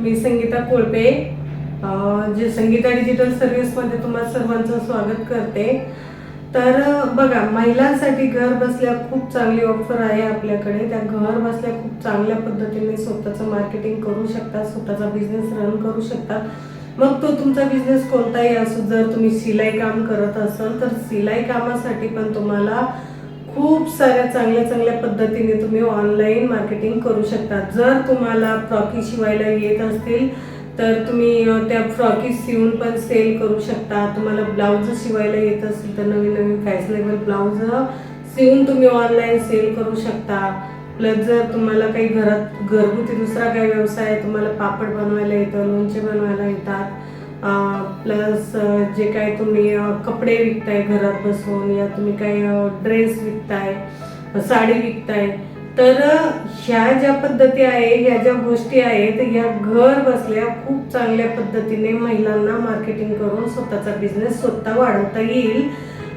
मी संगीता कोळपे. जे संगीता डिजिटल सर्व्हिसमध्ये तुम्हाला सर्वांचं स्वागत करते. तर बघा महिलांसाठी घर बसल्या खूप चांगली ऑफर आहे आपल्याकडे. त्या घर बसल्या खूप चांगल्या पद्धतीने स्वतःचं मार्केटिंग करू शकतात स्वतःचा बिझनेस रन करू शकतात मग तो तुमचा बिझनेस कोणताही असो जर तुम्ही शिलाई काम करत असाल तर शिलाई कामासाठी पण तुम्हाला खूप साऱ्या चांगल्या चांगल्या पद्धतीने तुम्ही ऑनलाईन मार्केटिंग करू शकता. जर तुम्हाला फ्रॉकी शिवायला येत असतील तर तुम्ही त्या फ्रॉकी शिवून पण सेल करू शकता. तुम्हाला ब्लाऊज शिवायला येत असतील तर नवीन नवीन फॅशनेबल ब्लाऊज शिवून तुम्ही ऑनलाईन सेल करू शकता. प्लस जर तुम्हाला काही घरात घरगुती दुसरा काही व्यवसाय आहे तुम्हाला पापड बनवायला येतं लोणचे बनवायला येतात प्लस जे काय तुम्ही कपडे विकताय घरात बसून या तुम्ही काही ड्रेस विकताय साडी विकताय तर ह्या ज्या पद्धती आहे ह्या ज्या गोष्टी आहेत ह्या घर बसल्या खूप चांगल्या पद्धतीने महिलांना मार्केटिंग करून स्वतःचा बिझनेस स्वतः वाढवता येईल.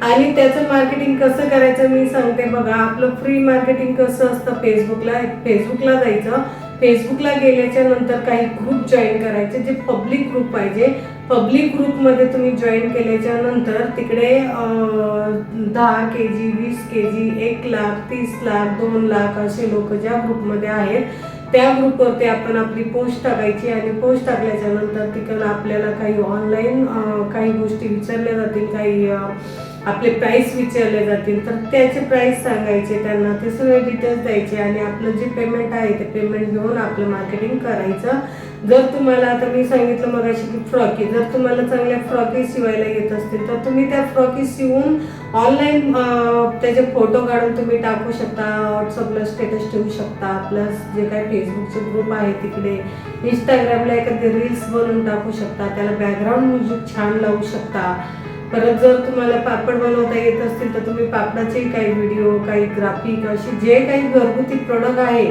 आणि त्याचं मार्केटिंग कसं करायचं मी सांगते बघा. आपलं फ्री मार्केटिंग कसं असतं? फेसबुकला फेसबुकला जायचं. फेसबुकला गेल्याच्यानंतर काही ग्रुप जॉईन करायचे जे पब्लिक ग्रुप पाहिजे. पब्लिक ग्रुपमध्ये तुम्ही जॉईन केल्याच्यानंतर तिकडे दहा के जी वीस के जी एक लाख तीस लाख दोन लाख असे लोक ज्या ग्रुपमध्ये आहेत त्या ग्रुपवरती आपण आपली पोस्ट टाकायची आणि पोस्ट टाकल्याच्या नंतर तिकडं आपल्याला काही ऑनलाईन काही गोष्टी विचारल्या जातील काही आपले प्राईस विचारले जातील. तर त्याचे प्राईस सांगायचे त्यांना ते सगळे डिटेल्स द्यायचे आणि आपलं जे पेमेंट आहे ते पेमेंट घेऊन आपलं मार्केटिंग करायचं. जर तुम्हाला आता मी सांगितलं मग की फ्रॉकी जर तुम्हाला चांगल्या फ्रॉकी शिवायला येत असतील तर तुम्ही त्या फ्रॉकी शिवून ऑनलाईन त्याचे फोटो काढून तुम्ही टाकू शकता व्हॉट्सअपला स्टेटस ठेवू शकता प्लस जे काय फेसबुकचे ग्रुप आहे तिकडे इंस्टाग्रामला एखादी रील्स बनवून टाकू शकता त्याला बॅकग्राऊंड म्युझिक छान लावू शकता. परत जर तुम्हाला पापड बनवता येत असतील तर तुम्ही पापडाचे काही व्हिडिओ काही ग्राफिक असे जे काही घरगुती प्रोडक्ट आहे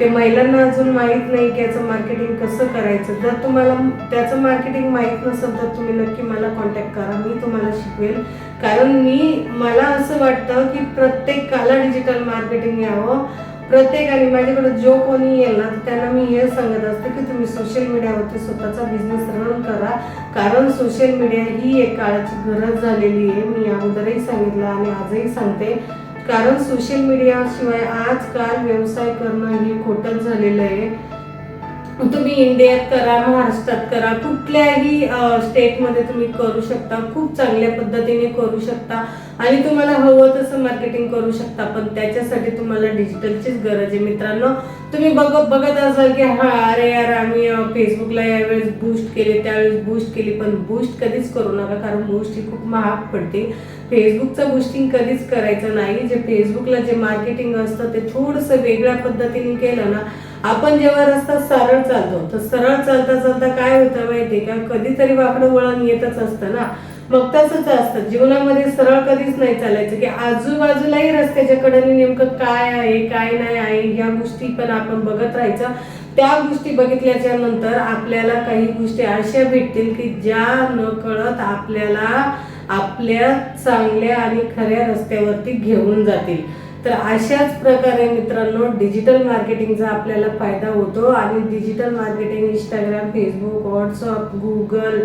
ते महिलांना अजून माहीत नाही की याचं मार्केटिंग कसं करायचं. जर तुम्हाला त्याचं मार्केटिंग माहीत नसेल तर तुम्ही नक्की मला कॉन्टॅक्ट करा. मी तुम्हाला शिकवेल. कारण मी मला असं वाटतं की प्रत्येकाला डिजिटल मार्केटिंग यावं. प्रत्येकाने माझ्याकडे जो कोणी येईल ना तर त्यांना मी हे सांगत असते की तुम्ही सोशल मीडियावरती स्वतःचा बिझनेस रन करा. कारण सोशल मीडिया ही एक काळाची गरज झालेली आहे. मी अगोदरही सांगितलं आणि आजही सांगते. कारण सोशल मीडियाशिवाय आजकाल व्यवसाय करणं हे खोटंच झालेलं आहे. तुम्ही इंडियात करा महाराष्ट्रात करा कुठल्याही स्टेटमध्ये तुम्ही करू शकता. खूप चांगल्या पद्धतीने करू शकता. आणि तुम्हाला हवं तसं मार्केटिंग करू शकता पण त्याच्यासाठी तुम्हाला डिजिटलचीच गरज आहे. मित्रांनो तुम्ही बघ बघत असाल की हा अरे यार आम्ही फेसबुकला यावेळेस बूस्ट केले त्यावेळेस बूस्ट केली पण बूस्ट कधीच करू नका कारण बूस्ट ही खूप महाग पडते. फेसबुकचं बुस्टिंग कधीच करायचं नाही. जे फेसबुकला जे मार्केटिंग असतं ते थोडंसं वेगळ्या पद्धतीने केलं ना आपण जेव्हा रस्ता सरळ चालतो तर सरळ चालता चालता काय होतं माहितीये का? कधीतरी वाकडं वळण येतच असतं ना. मग तसंच असतं. जीवनामध्ये सरळ कधीच नाही चालायचं की आजूबाजूलाही रस्त्याच्या कडेने नेमकं काय आहे काय नाही आहे या गोष्टी पण आपण बघत राहायचं. त्या गोष्टी बघितल्याच्या नंतर आपल्याला काही गोष्टी अशा भेटतील की ज्या न कळत आपल्याला आपल्या चांगल्या आणि खऱ्या रस्त्यावरती घेऊन जातील. तर अशाच प्रकारे मित्रांनो डिजिटल मार्केटिंगचा आपल्याला फायदा होतो आणि digital marketing Instagram Facebook WhatsApp Google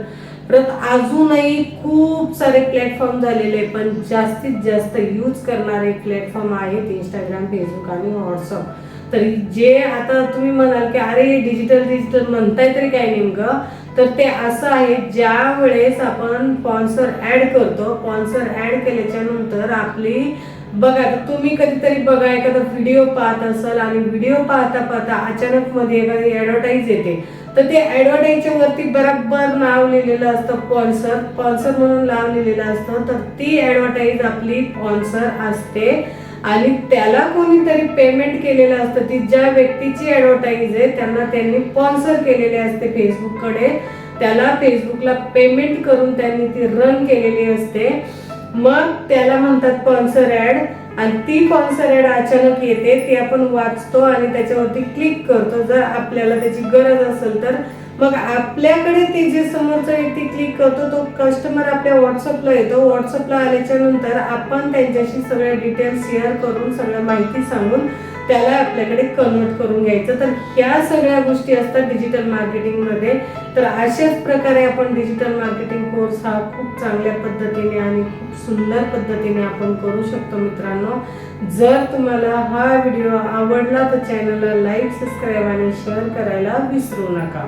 परत अजूनही खूप सारे प्लॅटफॉर्म झालेले आहे पण जास्तीत जास्त यूज करणारे प्लॅटफॉर्म आहेत इंस्टाग्राम फेसबुक आणि व्हॉट्सअप तर जे आता तुम्ही म्हणाल की अरे डिजिटल डिजिटल म्हणताय तरी काय नेमकं? तर ते असं आहे ज्या वेळेस आपण स्पॉन्सर ऍड करतो स्पॉन्सर ऍड केल्याच्यानंतर आपली बघा तुम्ही कधीतरी बघा एखादा व्हिडिओ पाहत असाल आणि व्हिडिओ पाहता पाहता अचानक मध्ये एखादी ऍडव्हर्टाईज येते. तर ते ऍडव्हर्टाईजच्या वरती बरोबर नाव लिहिलेलं असतं स्पॉन्सर स्पॉन्सर म्हणून नाव लिहिलेलं असतं तर ती ऍडव्हर्टाईज आपली स्पॉन्सर असते. आणि त्याला कोणीतरी पेमेंट केलेलं असतं. ती ज्या व्यक्तीची ऍडव्हर्टाईज आहे त्यांना त्यांनी स्पॉन्सर केलेले असते फेसबुककडे त्याला फेसबुकला पेमेंट करून त्यांनी ती रन केलेली असते. मग त्याला म्हणतात स्पॉन्सर ऍड आणि ती स्पॉन्सर ऍड अचानक येते ती आपण वाचतो आणि त्याच्यावरती क्लिक करतो. जर आपल्याला त्याची गरज असेल तर मग आपल्याकडे ते जे समोरचा व्यक्ती क्लिक करतो तो कस्टमर आपल्या व्हॉट्सअपला येतो. व्हॉट्सअपला आल्याच्यानंतर आपण त्यांच्याशी सगळ्या डिटेल्स शेअर करून सगळ्या माहिती सांगून त्याला आपल्याकडे कन्वर्ट करून घ्यायचं. तर ह्या सगळ्या गोष्टी असतात डिजिटल मार्केटिंगमध्ये तर अशाच प्रकारे आपण डिजिटल मार्केटिंग कोर्स हा खूप चांगल्या पद्धतीने आणि खूप सुंदर पद्धतीने आपण करू शकतो मित्रांनो. जर तुम्हाला हा व्हिडिओ आवडला तर चॅनलला लाईक सबस्क्राईब आणि शेअर करायला विसरू नका.